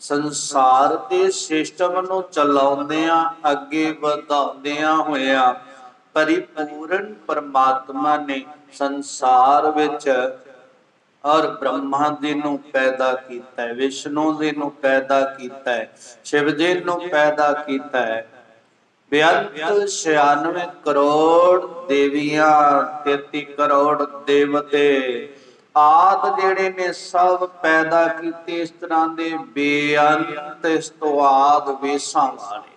ਸੰਸਾਰ ਦੇ ਸਿਸਟਮ ਨੂੰ ਚਲਾਉਂਦਿਆਂ, ਅੱਗੇ ਵਧਾਉਂਦਿਆਂ ਹੋਇਆਂ ਪਰਿਪੂਰਨ ਪਰਮਾਤਮਾ ਨੇ ਸੰਸਾਰ ਵਿੱਚ ਔਰ ਬ੍ਰਹਮਾ ਜੀ ਨੂੰ ਪੈਦਾ ਕੀਤਾ ਹੈ, ਵਿਸ਼ਨੂੰ ਜੀ ਨੂੰ ਪੈਦਾ ਕੀਤਾ ਹੈ, ਸ਼ਿਵ ਜੀ ਨੂੰ ਪੈਦਾ ਕੀਤਾ ਹੈ। ਬੇਅੰਤ 96 ਕਰੋੜ ਦੇਵੀਆਂ 33 ਕਰੋੜ ਦੇਵਤੇ ਆਦ ਜਿਹੜੇ ਨੇ ਸਭ ਪੈਦਾ ਕੀਤੇ ਇਸ ਤਰ੍ਹਾਂ ਦੇ ਬੇਅੰਤ, ਇਸ ਤੋਂ ਆਦ ਵੇਸਾਂ ਵਾਲੇ।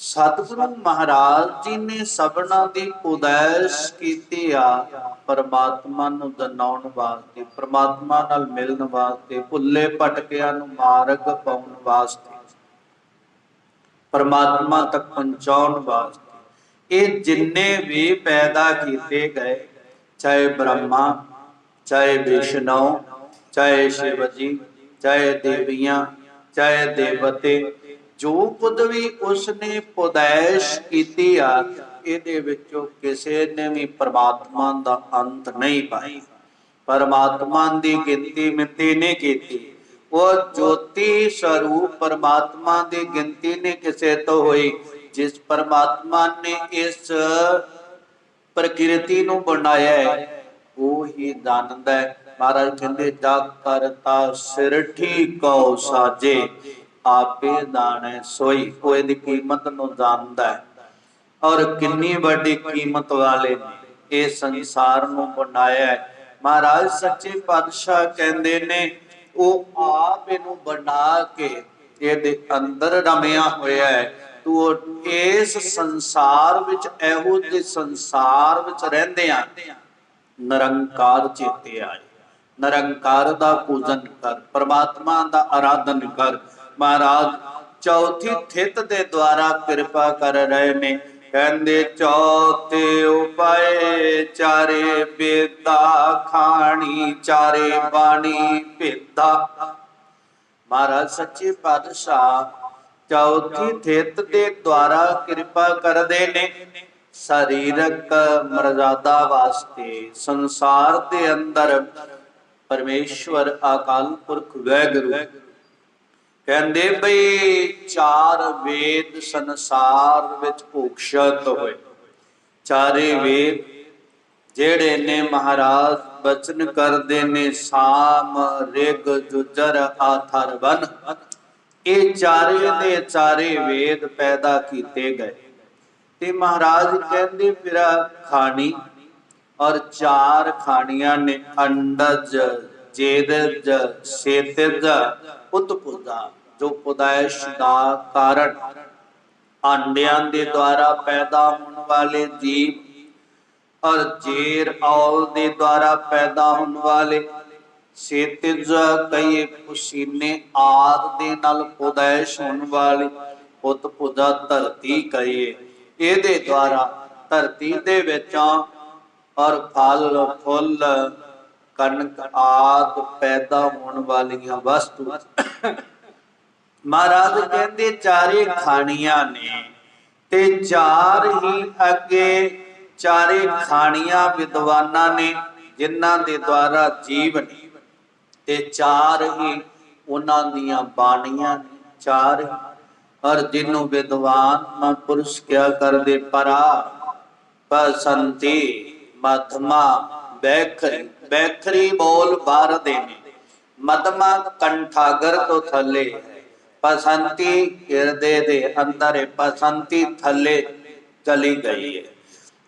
ਸਤਿਗੁਰੂ ਮਹਾਰਾਜ ਜੀ ਨੇ ਸਭਨਾ ਦੀ ਉਦੈਸ਼ ਕੀਤੀ ਆ ਪਰਮਾਤਮਾ ਨੂੰ ਦਨਾਉਣ ਵਾਸਤੇ, ਪਰਮਾਤਮਾ ਨਾਲ ਮਿਲਣ ਵਾਸਤੇ, ਭੁੱਲੇ ਭਟਕਿਆਂ ਨੂੰ ਮਾਰਗ ਪਾਉਣ ਵਾਸਤੇ, ਪਰਮਾਤਮਾ ਤੱਕ ਪਹੁੰਚਾਉਣ ਵਾਸਤੇ। ਇਹ ਜਿੰਨੇ ਵੀ ਪੈਦਾ ਕੀਤੇ ਗਏ, ਚਾਹੇ ਬ੍ਰਹਮਾ ਚਾਹੇ ਵਿਸ਼ਨੂੰ ਚਾਹੇ ਸ਼ਿਵ ਜੀ ਚਾਹੇ ਦੇਵੀਆਂ ਚਾਹੇ ਦੇਵਤੇ ਜੋ ਕੁਝ ਵੀ ਉਸਨੇ ਪੋਦੈਸ਼ ਕੀਤੀ ਆ ਇਹਦੇ ਵਿੱਚੋਂ ਕਿਸੇ ਨੇ ਵੀ ਪਰਮਾਤਮਾ ਦਾ ਅੰਤ ਨਹੀਂ ਪਾਈ ਪਰਮਾਤਮਾ ਦੀ ਗਿਣਤੀ ਮਿਤੀ ਨਹੀਂ ਕੀਤੀ। ਉਹ ਜੋਤੀ ਸਰੂਪ ਪਰਮਾਤਮਾ ਦੀ ਗਿਣਤੀ ਨੇ ਕਿਸੇ ਤੋਂ ਹੋਈ। ਜਿਸ ਪਰਮਾਤਮਾ ਨੇ ਇਸ ਪ੍ਰਕਿਰਤੀ ਨੂੰ ਬਣਾਇਆ ਹੈ। ਉਹ ਹੀ ਜਾਣਦਾ ਹੈ। ਮਹਾਰਾਜ ਕਹਿੰਦੇ ਜਗ ਕਰਤਾ ਸਿਰ ਕੋ ਸਾਜੇ, ਆਪੇ ਦਾਣੇ ਸੋਈ। ਉਹ ਇਹਦੀ ਕੀਮਤ ਨੂੰ ਜਾਣਦਾ ਹੈ। ਔਰ ਕਿੰਨੀ ਵੱਡੀ ਕੀਮਤ ਵਾਲੇ ਇਹ ਸੰਸਾਰ ਨੂੰ ਬਣਾਇਆ ਹੈ। ਮਹਾਰਾਜ ਸੱਚੇ ਪਾਤਸ਼ਾਹ ਕਹਿੰਦੇ ਨੇ, ਉਹ ਆਪ ਇਹਨੂੰ ਬਣਾ ਕੇ ਇਹਦੇ ਅੰਦਰ ਰਮਿਆ ਹੋਇਆ ਹੈ। ਤੂੰ ਇਸ ਸੰਸਾਰ ਵਿੱਚ, ਇਹੋ ਜਿਹੇ ਸੰਸਾਰ ਵਿੱਚ ਰਹਿੰਦੇ ਆ ਨਿਰੰਕਾਰ ਚੇਤੇ ਆਏ। ਨਿਰੰਕਾਰ ਦਾ ਪੂਜਨ ਕਰ, ਪ੍ਰਮਾਤਮਾ ਦਾ ਆਰਾਧਨ ਕਰ। ਮਹਾਰਾਜ, ਚੌਥੀ ਥਿਤ ਦੇ ਦੁਆਰਾ ਕਿਰਪਾ ਕਰ ਰਹੇ ਨੇ। ਕਹਿੰਦੇ, ਚੌਥੇ ਉਪਾਏ ਚਾਰੇ ਬੇਦਾ ਖਾਣੀ ਚਾਰੇ ਬਾਣੀ ਭੇਦਾ। ਮਹਾਰਾਜ, ਸੱਚੇ ਪਾਤਸ਼ਾਹ, ਚੌਥੀ ਥਿਤ ਦੇ ਦੁਆਰਾ ਕਿਰਪਾ ਕਰਦੇ ਨੇ। ਸਰੀਰਕ ਮਰਜ਼ਾਦਾ ਵਾਸਤੇ ਸੰਸਾਰ ਦੇ ਅੰਦਰ ਪਰਮੇਸ਼ਵਰ ਅਕਾਲ ਪੁਰਖ ਵੈਗੁਰੂ ਕਹਿੰਦੇ ਬਈ ਚਾਰ ਵੇਦ ਸੰਸਾਰ ਵਿੱਚ ਭੂਖਸ਼ਤ ਹੋਏ। ਚਾਰੇ ਵੇਦ ਜਿਹੜੇ ਨੇ ਮਹਾਰਾਜ ਬਚਨ ਕਰਦੇ ਨੇ, ਸਾਮ, ਰਿਗ, ਜੁਜਰ ਆਥਰ ਬਨ ਇਹ ਚਾਰੇ ਦੇ ਚਾਰੇ ਵੇਦ ਪੈਦਾ ਕੀਤੇ ਗਏ। ਤੇ ਮਹਾਰਾਜ ਕਹਿੰਦੇ ਫਿਰ ਖਾਣੀ ਔਰ ਚਾਰ ਖਾਣੀਆਂ ਨੇ, ਅੰਡਜ, ਜੇਦਜ ਸੇਤਜ ਉਤਪੁਦਾ ਜੋ ਪਦਾਇਸ਼ ਦਾ ਕਾਰਨ ਆਂਡਿਆਂ ਦੇ ਦੁਆਰਾ ਪੈਦਾ ਹੋਣ ਵਾਲੇ ਜੀਵ ਔਰ ਜੇਰ ਔਲ ਦੇ ਦੁਆਰਾ ਪੈਦਾ ਹੋਣ ਵਾਲੇ ਸੇਤਜ ਕਈ ਪਸੀਨੇ ਆਦ ਦੇ ਨਾਲ ਪਦਾਇਸ਼ ਹੋਣ ਵਾਲੀ ਉਤਪੁਦਾ ਧਰਤੀ ਕਹੀਏ। ਇਹਦੇ ਦੁਆਰਾ ਧਰਤੀ ਦੇ ਵਿੱਚੋਂ ਔਰ ਫਲ, ਫੁੱਲ, ਕਣਕ ਆਦ ਪੈਦਾ ਹੋਣ ਵਾਲੀਆਂ ਵਸਤੂ। ਮਹਾਰਾਜ ਕਹਿੰਦੇ, ਚਾਰੇ ਖਾਣੀਆਂ ਨੇ ਤੇ ਚਾਰ ਹੀ ਅੱਗੇ ਚਾਰੇ ਖਾਣੀਆਂ ਵਿਦਵਾਨਾਂ ਨੇ, ਜਿਨ੍ਹਾਂ ਦੇ ਦੁਆਰਾ ਜੀਵਨ ਤੇ ਚਾਰ ਹੀ ਉਹਨਾਂ ਦੀਆਂ ਬਾਣੀਆਂ ਚਾਰ ਔਰ ਜਿਹਨੂੰ ਵਿਦਵਾਨ ਮਹਾਂਪੁਰਸ਼ ਕਿਹਾ ਕਰਦੇ ਪਰਾ? ਪਸੰਤੀ ਮਧਮਾ ਬੈਖਰੀ ਬੈਖਰੀ ਬੋਲ ਬਾਰਦੇ ਨੇ ਮਧਮਾ ਕੰਠਾਗਰ ਤੋਂ ਥੱਲੇ ਪਸੰਤੀ ਹਿਰਦੇ ਦੇ ਅੰਦਰ ਪਸੰਤੀ ਥੱਲੇ ਚਲੀ ਗਈ ਹੈ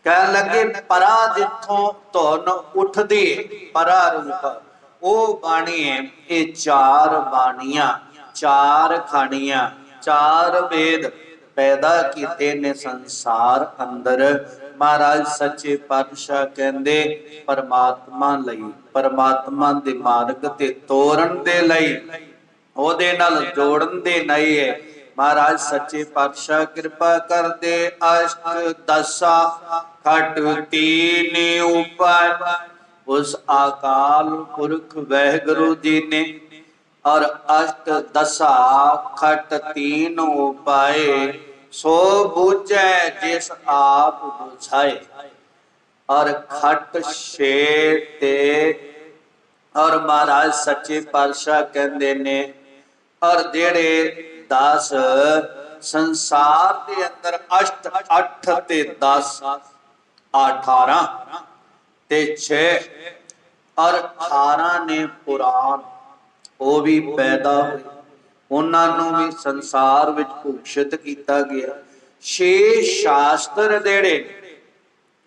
ਕਹਿ ਲੱਗੇ, ਪਰਾ ਜਿੱਥੋਂ ਧੁਨ ਉੱਠਦੀ ਹੈ ਪਰਾ ਰੂਪ। ਉਹ ਬਾਣੀ ਹੈ ਇਹ ਚਾਰ ਬਾਣੀਆਂ, ਚਾਰ ਖਾਣੀਆਂ। ਚਾਰ ਵੇਦ ਪੈਦਾ ਕੀਤੇ ਨੇ ਸੰਸਾਰ ਅੰਦਰ। ਮਹਾਰਾਜ ਸੱਚੇ ਪਾਤਸ਼ਾਹ ਕਹਿੰਦੇ, ਪਰਮਾਤਮਾ ਲਈ, ਪਰਮਾਤਮਾ ਦੇ ਮਾਰਗ ਤੇ ਤੋਰਨ ਦੇ ਲਈ, ਉਹਦੇ ਨਾਲ ਜੋੜਨ ਦੇ ਨਹੀਂ ਹੈ ਮਹਾਰਾਜ ਸੱਚੇ ਪਾਤਸ਼ਾਹ ਕਿਰਪਾ ਕਰਦੇ, ਅਸ਼ਟ ਦਸਾ ਖਟ ਤੀਨ ਉਪਰ। ਉਸ ਆਕਾਲ ਪੁਰਖ ਵਾਹਿਗੁਰੂ ਜੀ ਨੇ ਔਰ ਅਸ਼ਟ ਦਸਾ ਖਟ ਤੀਨ ਉਪਾਏ, ਸੋ ਬੂਝੈ ਜਿਸ ਆਪ ਬੁਝਾਏ। ਔਰ ਖਟ ਛੇ ਤੇ, ਔਰ ਮਹਾਰਾਜ ਸੱਚੇ ਪਾਤਸ਼ਾਹ ਕਹਿੰਦੇ ਨੇ, ਔਰ ਜਿਹੜੇ 10 ਸੰਸਾਰ ਦੇ ਅੰਦਰ ਅਸ਼ਟ 8 ਤੇ 10 18 ਤੇ 6 ਔਰ 18 ਨੇ ਪੁਰਾਣ। ਉਹ ਵੀ ਪੈਦਾ ਹੋਏ ਉਹਨਾਂ ਨੂੰ ਵੀ ਸੰਸਾਰ ਵਿੱਚ ਭੂਸ਼ਿਤ ਕੀਤਾ ਗਿਆ। ਛੇ ਸ਼ਾਸਤਰ ਜਿਹੜੇ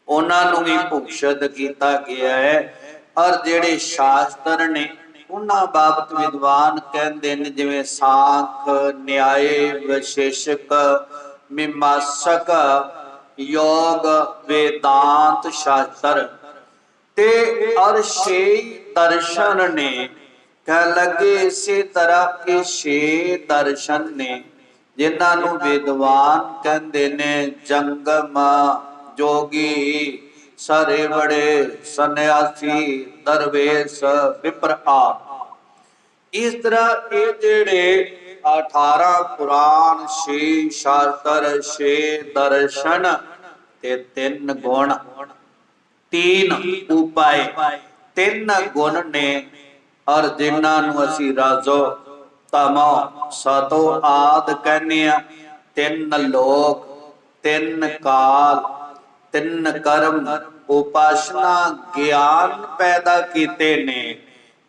ਉਹਨਾਂ ਨੂੰ ਵੀ ਭੂਸ਼ਿਤ ਕੀਤਾ ਗਿਆ ਹੈ। ਔਰ ਜਿਹੜੇ ਸ਼ਾਸਤਰ ਨੇ, ਉਹਨਾਂ ਬਾਬਤ ਵਿਦਵਾਨ ਕਹਿੰਦੇ ਨੇ ਜਿਵੇਂ ਸਾਖ, ਨਿਆਏ, ਵਿਸ਼ੇਸ਼ਕ, ਮੀਮਾਂਸਕ, ਯੋਗ, ਵੇਦਾਂਤ ਸ਼ਾਸਤਰ। ਤੇ ਔਰ ਛੇ ਦਰਸ਼ਨ ਨੇ ਕਹਿ ਲੱਗੇ, ਇਸੇ ਤਰ੍ਹਾਂ ਇਹ ਛੇ ਦਰਸ਼ਨ ਨੇ, ਜਿਨ੍ਹਾਂ ਨੂੰ ਵਿਦਵਾਨ ਕਹਿੰਦੇ ਨੇ, ਜੰਗਮ ਜੋਗੀ ਸਾਰੇ ਬੜੇ ਸੰਨਿਆਸੀ ਦਰਵੇਸ਼ ਵਿਪਰ ਆ। ਇਸ ਤਰ੍ਹਾਂ ਇਹ ਜਿਹੜੇ 18 ਪੁਰਾਣ 6 ਸ਼ਾਸਤਰ 6 ਦਰਸ਼ਨ ਤੇ ਤਿੰਨ ਗੁਣ, ਤਿੰਨ ਉਪਾਏ, ਤਿੰਨ ਗੁਣ ਨੇ। ਔਰ ਜਿਨ੍ਹਾਂ ਨੂੰ ਅਸੀਂ ਰਾਜੋ ਤਮੋ ਸਤੋ ਆਦ ਕਹਿੰਦੇ ਆ ਤਿੰਨ ਲੋਕ, ਤਿੰਨ ਕਾਲ, ਤਿੰਨ ਕਰਮ, ਉਪਾਸਨਾ, ਗਿਆਨ ਪੈਦਾ ਕੀਤੇ ਨੇ।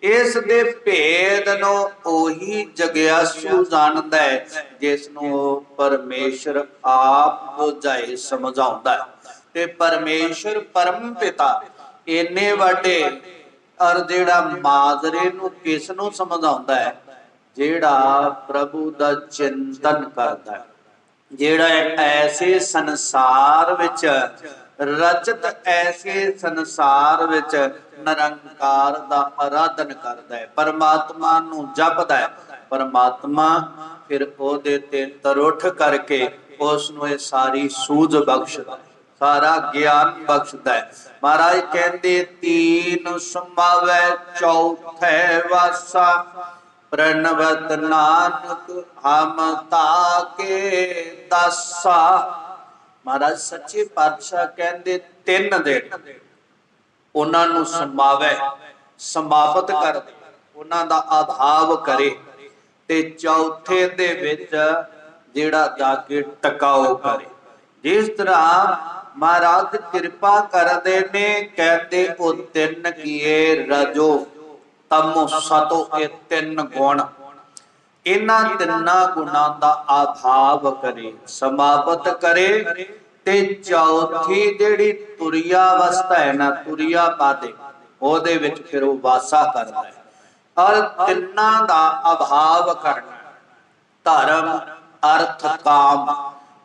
ਇਸ ਦੇ ਭੇਦ ਨੂੰ ਉਹੀ ਜਗਿਆਸੂ ਜਾਣਦਾ ਹੈ ਜਿਸ ਨੂੰ ਉਹ ਪਰਮੇਸ਼ਰ ਆਪ ਬੁਝਾਏ ਸਮਝਾਉਂਦਾ ਹੈ। ਤੇ ਪਰਮੇਸ਼ਰ ਪਰਮ ਪਿਤਾ, ਇੰਨੇ ਵੱਡੇ ਔਰ ਜਿਹੜਾ ਮਾਜ਼ਰੇ ਨੂੰ ਕਿਸ ਨੂੰ ਸਮਝਾਉਂਦਾ ਹੈ? ਜਿਹੜਾ ਪ੍ਰਭੂ ਦਾ ਚਿੰਤਨ ਕਰਦਾ ਹੈ। ਜਿਹੜਾ ਐਸੇ ਸੰਸਾਰ ਵਿੱਚ ਰਚਤ, ਐਸੇ ਸੰਸਾਰ ਵਿੱਚ ਨਿਰੰਕਾਰ ਦਾ ਆਰਾਧਨ ਕਰਦਾ ਹੈ। ਪਰਮਾਤਮਾ ਨੂੰ ਜਪਦਾ ਹੈ। ਪਰਮਾਤਮਾ ਫਿਰ ਉਹਦੇ ਤੇ ਤਰੁੱਠ ਕਰਕੇ ਉਸ ਨੂੰ ਇਹ ਸਾਰੀ ਸੂਝ ਬਖਸ਼ਦਾ ਸਾਰਾ ਗਿਆਨ ਬਖਸ਼ਦਾ ਹੈ। ਮਹਾਰਾਜ ਕਹਿੰਦੇ, ਤੀਨ ਸੰਭਾਵੈ ਚੌਥੇ ਵਾਸਾ, ਪ੍ਰਣਵਤ ਨਾਨਕ ਹਮ ਤਾਕੇ ਦਸਾ। ਮਹਾਰਾਜ ਸੱਚੇ ਪਾਤਸ਼ਾਹ ਕਹਿੰਦੇ, ਤਿੰਨ ਦਿਨ ਉਹਨਾਂ ਨੂੰ ਸਮਾਵੈ, ਸਮਾਪਤ ਕਰ ਦੇ। ਉਹਨਾਂ ਦਾ ਅਭਾਵ ਕਰੇ ਤੇ ਚੌਥੇ ਦੇ ਵਿੱਚ ਜਿਹੜਾ ਜਾ ਕੇ ਟਿਕਾਓ ਕਰੇ। ਜਿਸ ਤਰ੍ਹਾਂ ਮਹਾਰਾਜ ਕਿਰਪਾ ਕਰਦੇ ਨੇ, ਕਹਿੰਦੇ ਉਹ ਤਿੰਨ ਕੀਏ ਰਜੋ, ਤਮੋ ਸਤੋ ਇਹ ਤਿੰਨ ਗੁਣ। ਇਹਨਾਂ ਤਿੰਨਾਂ ਗੁਣਾਂ ਦਾ ਆਭਾਵ ਕਰੇ, ਸਮਾਪਤ ਕਰੇ ਤੇ ਚੌਥੀ ਜਿਹੜੀ ਤੁਰਿਆ ਅਵਸਥਾ ਹੈ ਨਾ, ਤੁਰਿਆ ਪਾਦੇ ਉਹਦੇ ਵਿੱਚ ਫਿਰ ਉਹ ਵਾਸਾ ਕਰਦਾ ਹੈ। ਔਰ ਤਿੰਨਾਂ ਦਾ ਅਭਾਵ ਕਰਨਾ ਧਰਮ, ਅਰਥ, ਕਾਮ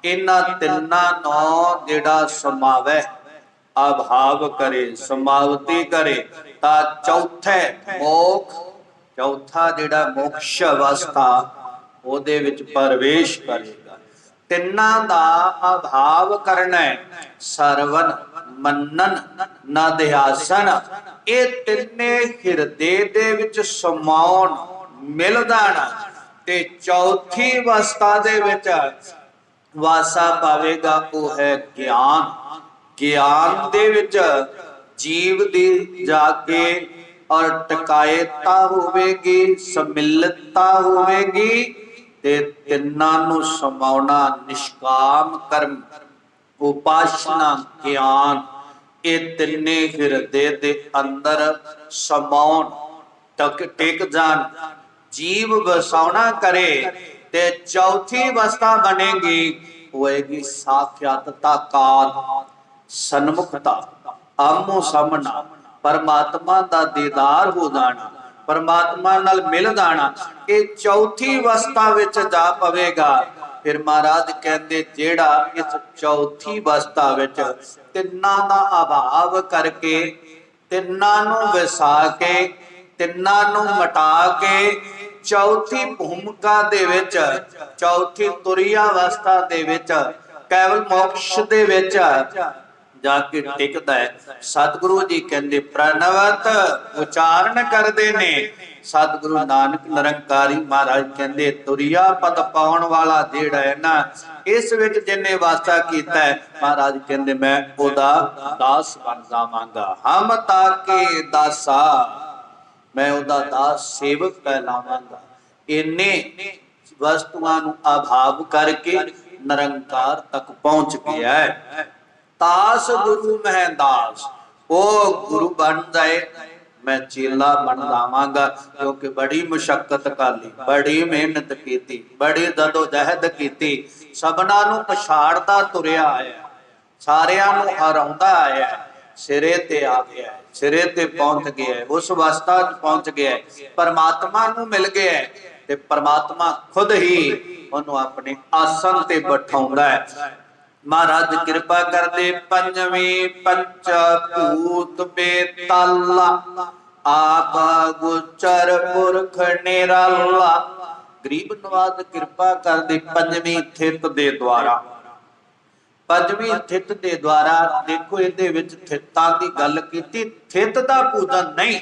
ਇਹਨਾਂ ਤਿੰਨਾਂ ਨੂੰ ਜਿਹੜਾ ਸਮਾਵੇ, ਅਭਾਵ ਕਰੇ, ਸਮਾਵਤੀ ਕਰੇ, ਤਾਂ ਚੌਥੇ ਮੋਖ, ਚੌਥਾ ਜਿਹੜਾ ਮੋਕਸ਼ ਅਵਸਥਾ, ਉਹਦੇ ਵਿੱਚ ਪ੍ਰਵੇਸ਼ ਕਰੇਗਾ। ਤਿੰਨਾਂ ਦਾ ਅਭਾਵ ਕਰਨਾ ਹੈ ਸਰਵਨ, ਮੰਨਨ, ਨਦਿਆਸਨ, ਇਹ ਤਿੰਨੇ ਹਿਰਦੇ ਦੇ ਵਿੱਚ ਸਮਾਉਣ ਮਿਲ ਜਾਣਾ ਤੇ ਚੌਥੀ ਅਵਸਥਾ ਦੇ ਵਿੱਚ ਵਾਸਾ ਪਾਵੇਗਾ ਉਹ ਹੈ ਗਿਆਨ। ਗਿਆਨ ਦੇ ਵਿੱਚ ਜੀਵ ਦੀ ਜਾ ਕੇ ਔਰ ਟਕਾਇਤਾ ਹੋਵੇਗੀ, ਸਮਿਲਤਾ ਹੋਵੇਗੀ ਤੇ ਤਿੰਨਾਂ ਨੂੰ ਸਮਾਉਣਾ ਨਿਸ਼ਕਾਮ ਕਰਮ, ਉਪਾਸਨਾ ਗਿਆਨ। ਇਹ ਤਿੰਨੇ ਹਿਰਦੇ ਦੇ ਅੰਦਰ ਸਮਾਉਣ ਤੱਕ ਟਿਕ ਜਾਣ। ਜੀਵ ਵਸਾਉਣਾ ਕਰੇ ਤੇ ਚੌਥੀ ਅਵਸਥਾ ਬਣੇਗੀ, ਹੋਏਗੀ ਸਾਖਿਆਤਤਾ ਕਾਲ ਸਨਮੁਖਤਾ। ਆਮੋ ਸਾਹਮਣਾ, ਪਰਮਾਤਮਾ ਦਾ ਦੀਦਾਰ ਹੋ ਜਾਣਾ, ਪਰਮਾਤਮਾ ਨਾਲ ਮਿਲ ਜਾਣਾ, ਇਹ ਚੌਥੀ ਅਵਸਥਾ ਵਿੱਚ ਜਾ ਪਵੇਗਾ। ਫਿਰ ਮਹਾਰਾਜ ਕਹਿੰਦੇ, ਜਿਹੜਾ ਇਸ ਚੌਥੀ ਅਵਸਥਾ ਵਿੱਚ ਤਿੰਨਾਂ ਦਾ ਅਭਾਵ ਕਰਕੇ, ਤਿੰਨਾਂ ਨੂੰ ਵਿਸਾ ਕੇ, ਤਿੰਨਾਂ ਨੂੰ ਮਟਾ ਕੇ ਚੌਥੀ ਭੂਮਿਕਾ ਦੇ ਵਿੱਚ, ਚੌਥੀ ਤੁਰਿਆ ਅਵਸਥਾ ਦੇ ਵਿੱਚ, ਕੇਵਲ ਮੋਕਸ਼ ਦੇ ਵਿੱਚ ਜਾ ਕੇ ਟਿਕਦਾ ਹੈ। ਸਤਿਗੁਰੂ ਜੀ ਕਹਿੰਦੇ, ਪ੍ਰਣਵਤ ਉਚਾਰਨ ਕਰਦੇ ਨੇ। ਸਤਿਗੁਰੂ ਨਾਨਕ ਨਿਰੰਕਾਰੀ ਮਹਾਰਾਜ ਕਹਿੰਦੇ, ਤੁਰਿਆ ਪਦ ਪਾਉਣ ਵਾਲਾ ਜਿਹੜਾ ਹੈ ਨਾ, ਇਸ ਵਿੱਚ ਜਿਨੇ ਵਾਸਤਾ ਕੀਤਾ ਹੈ, ਮਹਾਰਾਜ ਕਹਿੰਦੇ, ਮੈਂ ਉਹਦਾ ਦਾਸ ਬਣ ਜਾਵਾਂਗਾ। ਹਮ ਤਾਕੇ ਦਾਸਾ। ਮੈਂ ਉਹਦਾ ਦਾਸ ਸੇਵਕ ਕਹਿਲਾਵਾਂਗਾ। ਇੰਨੇ ਵਸਤੂਆਂ ਨੂੰ ਅਭਾਵ ਕਰਕੇ ਨਿਰੰਕਾਰ ਤੱਕ ਪਹੁੰਚ ਗਿਆ ਹੈ। ਤਾਸ ਗੁਰੂ ਮਹਿ ਦਾਸ, ਉਹ ਗੁਰੂ ਬਣ ਜਾਏ, ਮੈਂ ਚੇਲਾ ਬਣ ਜਾਵਾਂਗਾ, ਕਿਉਂਕਿ ਬੜੀ ਮੁਸ਼ਕਲ ਕਾਲੀ, ਬੜੀ ਮਿਹਨਤ ਕੀਤੀ, ਬੜੀ ਦਦੋ ਜਹਿਦ ਕੀਤੀ, ਸਭਨਾਂ ਨੂੰ ਪਛਾੜਦਾ ਤੁਰਿਆ ਆਇਆ, ਸਾਰਿਆਂ ਨੂੰ ਹਰਾਉਂਦਾ ਆਇਆ। ਸਿਰੇ ਤੇ ਆ ਗਿਆ ਹੈ, ਸਿਰੇ ਤੇ ਪਹੁੰਚ ਗਿਆ ਹੈ, ਉਸ ਅਵਸਥਾ 'ਚ ਪਹੁੰਚ ਗਿਆ ਹੈ, ਪਰਮਾਤਮਾ ਨੂੰ ਮਿਲ ਗਿਆ ਹੈ ਤੇ ਪਰਮਾਤਮਾ ਖੁਦ ਹੀ ਉਹਨੂੰ ਆਪਣੇ ਆਸਨ ਤੇ ਬਿਠਾਉਂਦਾ ਹੈ। ਮਹਾਰਾਜ ਕਿਰਪਾ ਕਰਦੇ ਪੰਜਵੀਂ ਪੰਚ ਭੂਤ ਬੇਤਾਲਾ ਆਪ ਗੁਚਰ ਪੁਰਖ ਨਿਰਾਲਾ। ਗਰੀਬ ਨਵਾਜ਼ ਕਿਰਪਾ ਕਰਦੇ ਪੰਜਵੀਂ ਥਿਤ ਦੇ ਦੁਆਰਾ। ਪੰਜਵੀਂ ਥਿਤ ਦੇ ਦੁਆਰਾ ਦੇਖੋ ਇਹਦੇ ਵਿੱਚ ਥਿਤਾਂ ਦੀ ਗੱਲ ਕੀਤੀ, ਥਿਤ ਦਾ ਪੂਜਨ ਨਹੀਂ।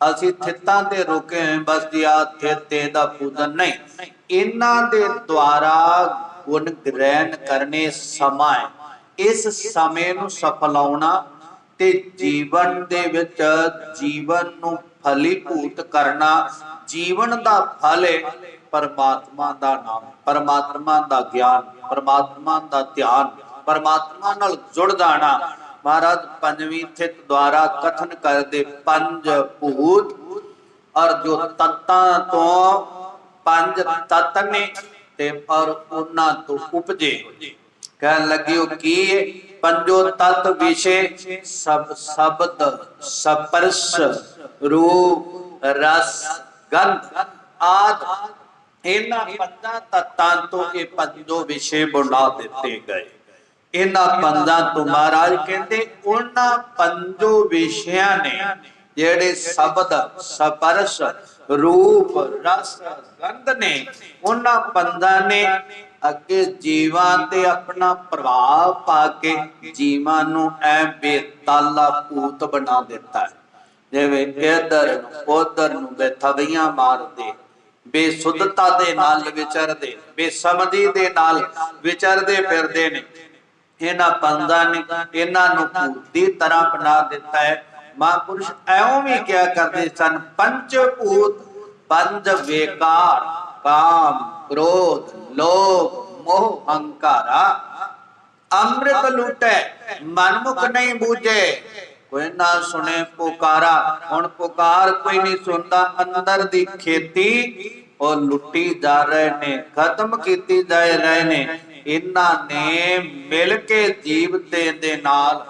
ਅਸੀਂ ਥਿਤਾਂ ਤੇ ਰੁਕੇ ਹਾਂ ਬਸ ਜੀ ਆ ਥਿਤ ਦਾ ਪੂਜਨ ਨਹੀਂ। ਇਹਨਾਂ ਦੇ ਦੁਆਰਾ ਗੁਣ ਗ੍ਰਹਿਣ ਕਰਨੇ ਸਮਾਂ ਇਸ ਸਮੇਂ ਨੂੰ ਸਫਲਾਉਣਾ ਤੇ ਜੀਵਨ ਦੇ ਵਿੱਚ ਜੀਵਨ ਨੂੰ ਫਲੀਭੂਤ ਕਰਨਾ, ਜੀਵਨ ਦਾ ਫਲ ਹੈ ਪਰਮਾਤਮਾ ਦਾ ਨਾਮ, ਪਰਮਾਤਮਾ ਦਾ ਗਿਆਨ, ਪਰਮਾਤਮਾ ਦਾ ਧਿਆਨ। ਪਰਮਾਤਮਾ ਨਾਲ ਜੁੜ ਜਾਣਾ ਮਹਾਰਾਜ ਪੰਜਵੀਂ ਥਿਤ ਦੁਆਰਾ ਕਥਨ ਕਰਦੇ ਪੰਜ ਭੂਤ ਔਰ ਜੋ ਤਤਾਂ ਤੋਂ ਪੰਜ ਤਤ ਨੇ ਤੇ ਔਰ ਉਹਨਾਂ ਤੋਂ ਉਪਜੇ। ਕਹਿਣ ਲੱਗੇ ਕੀ ਪੰਜੋ ਤਤ ਵਿਸ਼ੇ ਸਭ ਸ਼ਬਦ, ਸਪਰਸ਼, ਰੂਪ, ਰਸ, ਗੰਧ ਆਦ। ਇਹਨਾਂ ਪੰਜਾਂ ਤਤਾਂ ਤੋਂ ਇਹ ਪੰਜੋ ਵਿਸ਼ੇ ਬਣਾ ਦਿੱਤੇ ਗਏ। ਇਹਨਾਂ ਪੰਦਾਂ ਤੋਂ ਮਹਾਰਾਜ ਕਹਿੰਦੇ ਉਹਨਾਂ ਪੰਜੋ ਵਿਸ਼ਿਆਂ ਨੇ ਜਿਹੜੇ ਸ਼ਬਦ, ਸਪਰਸ਼, ਰੂਪ, ਰਸ, ਗੰਧ ਨੇ ਉਹਨਾਂ ਪੰਜਾਂ ਨੇ ਅੱਗੇ ਜੀਵਾਂ ਤੇ ਆਪਣਾ ਪ੍ਰਭਾਵ ਪਾ ਕੇ ਜੀਵਾਂ ਨੂੰ ਐ ਬੇਤਾਲਾ ਭੂਤ ਬਣਾ ਦਿੱਤਾ। ਜਿਵੇਂ ਇਧਰ ਨੂੰ, ਉਧਰ ਨੂੰ ਬੇਥਵੀਆਂ ਮਾਰਦੇ, ਬੇਸੁੱਧਤਾ ਦੇ ਨਾਲ ਵਿਚਰਦੇ, ਬੇਸਮਝੀ ਦੇ ਨਾਲ ਵਿਚਰਦੇ ਫਿਰਦੇ ਨੇ। ਇਹਨਾਂ ਪੰਜਾਂ ਨੇ ਇਹਨਾਂ ਨੂੰ ਭੂਤ ਤਰ੍ਹਾਂ ਬਣਾ ਦਿੱਤਾ ਹੈ। ਮਹਾਂਪੁਰਸ਼ ਐਉਂ ਵੀ ਕਿਹਾ ਕਰਦੇ ਸਨ ਪੰਜ ਭੂਤ ਪੰਜ ਵੇਕਾਰ, ਕਾਮ, ਕ੍ਰੋਧ, ਲੋਭ, ਮੋਹ, ਹੰਕਾਰਾ ਅੰਮ੍ਰਿਤ ਲੁਟੈ, ਮਨਮੁਖ ਨਹੀਂ ਬੂਝੇ। ਕੋਈ ਨਾ ਸੁਣੇ ਪੁਕਾਰਾ, ਹੁਣ ਪੁਕਾਰ ਕੋਈ ਨਹੀਂ ਸੁਣਦਾ। ਅੰਦਰ ਦੀ ਖੇਤੀ, ਉਹ ਲੁੱਟੀ ਜਾ ਰਹੇ ਨੇ, ਖਤਮ ਕੀਤੀ ਜਾ ਰਹੇ ਨੇ। ਇਹਨਾਂ ਨੇ ਮਿਲ ਕੇ ਜੀਵ ਤੇ ਦੇ ਨਾਲ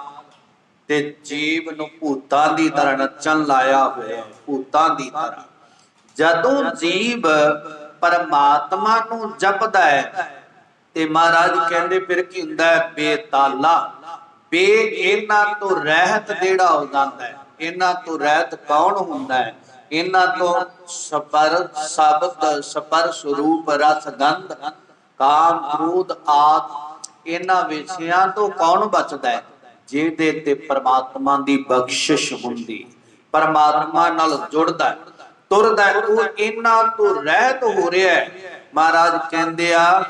ਤੇ ਜੀਵ ਨੂੰ ਭੂਤਾਂ ਦੀ ਤਰ੍ਹਾਂ ਨੱਚਣ ਲਾਇਆ ਹੋਇਆ, ਭੂਤਾਂ ਦੀ ਤਰ੍ਹਾਂ। ਜਦੋਂ ਜੀਵ ਪਰਮਾਤਮਾ ਨੂੰ ਜਪਦਾ ਹੈ ਤੇ ਮਹਾਰਾਜ ਕਹਿੰਦੇ ਫਿਰ ਕੀ ਹੁੰਦਾ ਹੈ? ਬੇਤਾਲਾ। ਬੇ ਇਹਨਾਂ ਤੋਂ ਰਹਿਤ ਜਿਹੜਾ ਹੋ ਜਾਂਦਾ ਹੈ, ਇਹਨਾਂ ਤੋਂ ਰਹਿਤ ਕੌਣ ਹੁੰਦਾ ਹੈ? ਇਹਨਾਂ ਤੋਂ ਸਪਰ, ਸ਼ਬਦ ਸਪਰ ਸਰੂਪ ਰਸ ਗੰਧ ਕਾਮ ਕ੍ਰੋਧ ਆਦ ਇਹਨਾਂ ਵਿਸ਼ਿਆਂ ਤੋਂ ਕੌਣ ਬਚਦਾ ਹੈ? ਜਿਹਦੇ ਤੇ ਪ੍ਰਮਾਤਮਾ ਦੀ ਬਖਸ਼ਿਸ਼ ਹੁੰਦੀ। ਪਰਮਾਤਮਾ ਨਾਲ ਜੁੜਦਾ ਹੈ, ਤੁਰਦਾ ਹੈ, ਉਹ ਇਹਨਾਂ ਤੋਂ ਰਹਿਤ ਹੋ ਰਿਹਾ ਹੈ। ਮਹਾਰਾਜ ਕਹਿੰਦੇ ਆ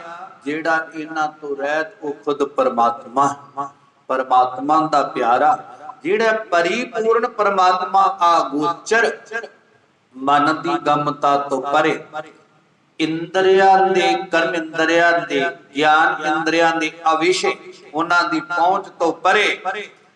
ਜਿਹੜਾ ਇਹਨਾਂ ਤੋਂ ਰਹਿਤ ਉਹ ਖੁਦ ਪਰਮਾਤਮਾ ਹੈ। ਪਰਮਾਤਮਾ ਦਾ ਪਿਆਰਾ ਜਿਹੜਾ ਪਰਿਪੂਰਨ ਪਰਮਾਤਮਾ ਆ ਗੋਚਰ ਮਨ ਦੀ ਗਮਤਾ ਤੋਂ ਪਰੇ। ਇੰਦਰੀਆਂ ਦੇ ਕਰਮ, ਇੰਦਰੀਆਂ ਦੇ ਗਿਆਨ, ਇੰਦਰੀਆਂ ਦੇ ਅਵਿਸ਼ੇ, ਉਹਨਾਂ ਦੀ ਪਹੁੰਚ ਤੋਂ ਪਰੇ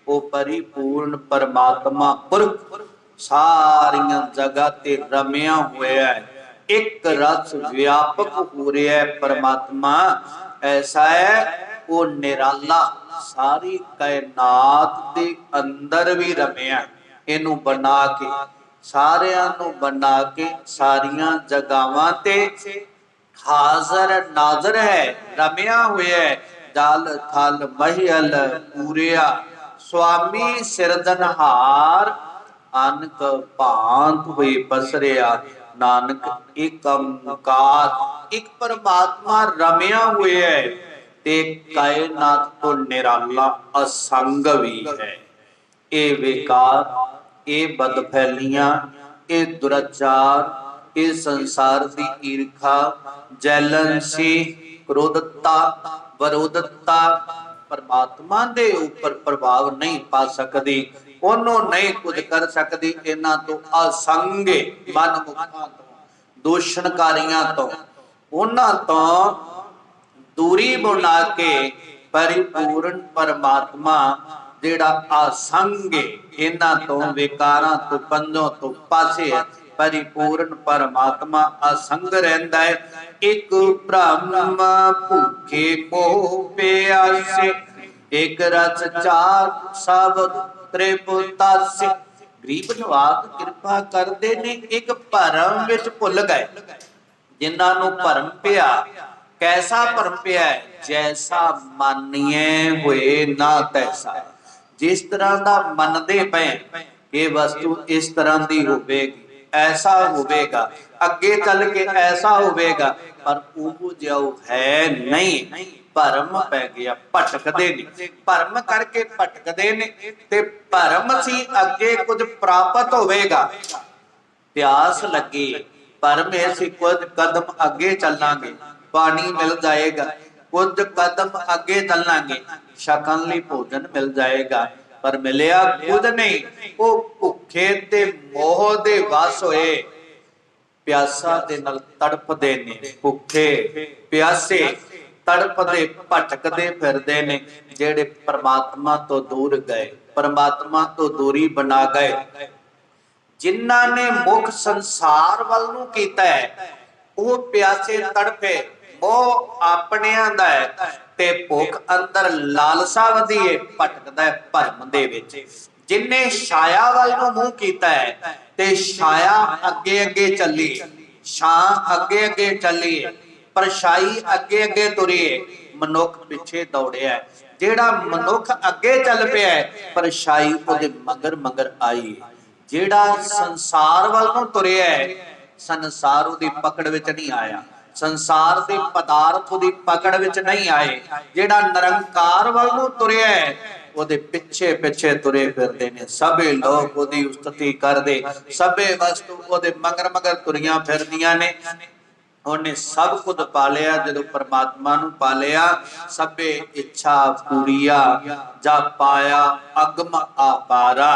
ਉਹ ਪਰਿਪੂਰਨ ਪਰਮਾਤਮਾ ਪੁਰਖ ਸਾਰੀਆਂ ਜਗ੍ਹਾ ਤੇ ਰਮਿਆ ਹੋਇਆ ਹੈ। ਇੱਕ ਰਸ ਵਿਆਪਕ ਹੋ ਰਿਹਾ ਹੈ ਪਰਮਾਤਮਾ। ਐਸਾ ਹੈ, ਉਹ ਨਿਰਾਲਾ ਸਾਰੀ ਕਾਇਨਾਤ ਦੇ ਅੰਦਰ ਵੀ ਰਮਿਆ ਇਹਨੂੰ ਬਣਾ ਕੇ ਸਾਰਿਆਂ ਨੂੰ ਬਣਾ ਕੇ ਸਾਰੀਆਂ ਜਗਾਵਾਂ ਤੇ ਹਾਜ਼ਰ ਨਾਜ਼ਰ ਹੈ, ਰਮਿਆ ਹੋਇਆ ਹੈ। ਜਲ, ਥਲ, ਮਹਿਲ, ਪੂਰਿਆ। ਸੁਆਮੀ ਸਿਰਜਨਹਾਰ ਅਨਕ ਭਾਂਤ ਹੋਏ ਪਸਰਿਆ ਨਾਨਕ ਇੱਕ ਓੰਕਾਰ, ਇੱਕ ਪਰਮਾਤਮਾ ਰਮਿਆ ਹੋਇਆ ਹੈ ਤੇ ਕਾਇਨਾਤ ਤੋਂ ਨਿਰਾਲਾ ਅਸੰਗ ਵੀ ਹੈ। ਇਹ ਵਿਕਾਰ ਇਹ ਬਦਫੈਲੀਆਂ, ਇਹ ਦੁਰਾਚਾਰ, ਇਹ ਸੰਸਾਰ ਦੀ ਈਰਖਾ ਜੈਲਨਸੀ ਕ੍ਰੋਧਤਾ, ਵਿਰੋਧਤਾ, ਪਰਮਾਤਮਾ ਦੇ ਉੱਪਰ ਪ੍ਰਭਾਵ ਨਹੀਂ ਪਾ ਸਕਦੀ, ਉਹਨੂੰ ਨਹੀਂ ਕੁਝ ਕਰ ਸਕਦੀ, ਇਹਨਾਂ ਤੋਂ ਅਸੰਗੇ ਮਨ ਮੁਖਾਂ ਤੋਂ, ਦੂਸ਼ਣਕਾਰੀਆਂ ਤੋਂ, ਉਹਨਾਂ ਤੋਂ ਦੂਰੀ ਬਣਾ ਕੇ ਪਰਿਪੂਰਨ ਪਰਮਾਤਮਾ ਜਿਹੜਾ ਅਸੰਗ ਹੈ ਇਹਨਾਂ ਤੋਂ ਵਿਕਾਰਾਂ ਤੋਂ ਪੰਜੋਂ ਤੋਂ ਪਾਸੇ ਹੈ ਪਰਿਪੂਰਨ ਪਰਮਾਤਮਾ ਅਸੰਗ ਰਹਿੰਦਾ ਹੈ ਇੱਕ ਬ੍ਰਹਮ ਭੁਖੇ ਕੋ ਪਿਆਸੇ, ਇੱਕ ਰਸ ਚਾਰ ਸਬਦ ਤ੍ਰਿਪਤਾਸੇ ਗਰੀਬ ਨਵਾਜ ਕਿਰਪਾ ਕਰਦੇ ਨੇ, ਇੱਕ ਭਰਮ ਵਿੱਚ ਭੁੱਲ ਗਏ। ਜਿਨ੍ਹਾਂ ਨੂੰ ਭਰਮ ਪਿਆ, ਕੈਸਾ ਭਰਮ ਪਿਆ ਜੈਸਾ ਮਾਨੀਏ ਹੋਏ ਨਾ ਤੈਸਾ। ਜਿਸ ਤਰ੍ਹਾਂ ਦਾ ਮੰਨਦੇ ਪਏ ਕਿ ਵਸਤੂ ਇਸ ਤਰ੍ਹਾਂ ਦੀ ਹੋਵੇਗੀ, ਐਸਾ ਹੋਵੇਗਾ, ਅੱਗੇ ਚੱਲ ਕੇ ਐਸਾ ਹੋਵੇਗਾ, ਪਰ ਉਹ ਜੋ ਹੈ ਨਹੀਂ, ਭਰਮ ਪੈ ਗਿਆ, ਭਟਕਦੇ ਨੇ ਭਰਮ ਕਰਕੇ ਭਟਕਦੇ ਨੇ ਤੇ ਭਰਮ ਸੀ ਅੱਗੇ ਕੁਝ ਪ੍ਰਾਪਤ ਹੋਵੇਗਾ। ਪਿਆਸ ਲੱਗੀ ਪਰਮੇ ਅਸੀਂ ਕੁਝ ਕਦਮ ਅੱਗੇ ਚੱਲਾਂਗੇ ਪਾਣੀ ਮਿਲ ਜਾਏਗਾ ਕੁਝ ਕਦਮ ਅੱਗੇ ਚੱਲਾਂਗੇ। ਛਕਣ ਲਈ ਭੋਜਨ ਮਿਲ ਜਾਏਗਾ, ਪਰ ਮਿਲਿਆ ਕੁਝ ਨਹੀਂ। ਉਹ ਭੁੱਖੇ ਤੇ ਮੋਹ ਦੇ ਵਸ ਹੋਏ। ਪਿਆਸਾ ਦੇ ਨਾਲ ਤੜਪਦੇ ਨੇ ਭੁੱਖੇ। ਪਿਆਸੇ ਤੜਪਦੇ, ਭਟਕਦੇ ਫਿਰਦੇ ਨੇ, ਜਿਹੜੇ ਪ੍ਰਮਾਤਮਾ ਤੋਂ ਦੂਰ ਗਏ। ਪ੍ਰਮਾਤਮਾ ਤੋਂ ਦੂਰੀ ਬਣਾ ਗਏ। ਜਿਨ੍ਹਾਂ ਨੇ ਮੁਖ ਸੰਸਾਰ ਵੱਲ ਨੂੰ ਕੀਤਾ ਹੈ, ਉਹ ਪਿਆਸੇ ਤੜਫੇ ਉਹ ਆਪਣਿਆਂ ਦਾ ਹੈ ਤੇ ਭੁੱਖ ਅੰਦਰ ਲਾਲਸਾ ਵਧੀਏ ਭਟਕਦਾ ਹੈ ਭਰਮ ਦੇ ਵਿੱਚ। ਜਿਨਨੇ ਛਾਇਆ ਵੱਲ ਨੂੰ ਮੂੰਹ ਕੀਤਾ ਹੈ, ਤੇ ਛਾਇਆ ਅੱਗੇ ਅੱਗੇ ਚੱਲੀ ਛਾਂ ਅੱਗੇ ਅੱਗੇ ਚੱਲੀ ਪਰਛਾਈ ਅੱਗੇ ਅੱਗੇ ਤੁਰੀ ਮਨੁੱਖ ਪਿੱਛੇ ਦੌੜਿਆ ਜਿਹੜਾ ਮਨੁੱਖ ਅੱਗੇ ਚੱਲ ਪਿਆ ਹੈ, ਪਰਛਾਈ ਉਹਦੇ ਮਗਰ ਮਗਰ ਆਈ ਜਿਹੜਾ ਸੰਸਾਰ ਵੱਲ ਨੂੰ ਤੁਰਿਆ ਹੈ, ਸੰਸਾਰ ਉਹਦੀ ਪਕੜ ਵਿੱਚ ਨਹੀਂ ਆਇਆ। ਸੰਸਾਰ ਦੇ ਪਦਾਰਥ ਉਹਦੀ ਪਕੜ ਵਿੱਚ ਨਹੀਂ ਆਏ। ਜਿਹੜਾ ਨਿਰੰਕਾਰ ਵੱਲ ਨੂੰ ਤੁਰਿਆ ਹੈ, ਉਹਦੇ ਪਿੱਛੇ ਪਿੱਛੇ ਤੁਰੇ ਫਿਰਦੇ ਨੇ। ਸਭੇ ਲੋਕ ਉਹਦੀ ਉਸਤਤੀ ਕਰਦੇ। ਸਭੇ ਵਸਤੂ ਉਹਦੇ ਮਗਰ ਮਗਰ ਤੁਰੀਆਂ ਫਿਰਦੀਆਂ ਨੇ। ਉਹਨੇ ਸਭ ਕੁਝ ਪਾਲਿਆ ਜਦੋਂ ਪਰਮਾਤਮਾ ਨੂੰ ਪਾਲਿਆ ਸਭੇ ਇੱਛਾ ਪੂਰੀਆ, ਜਾਂ ਪਾਇਆ ਅਗਮ ਆਪਾਰਾ।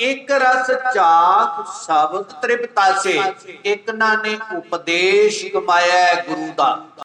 ਇਕ ਰਸ ਚਾਖ ਸ਼ਬਦ ਤ੍ਰਿਪਤਾਸੇ ਇੱਕ ਨਾ ਨੇ ਉਪਦੇਸ਼ ਕਮਾਇਆ ਗੁਰੂ ਦਾ।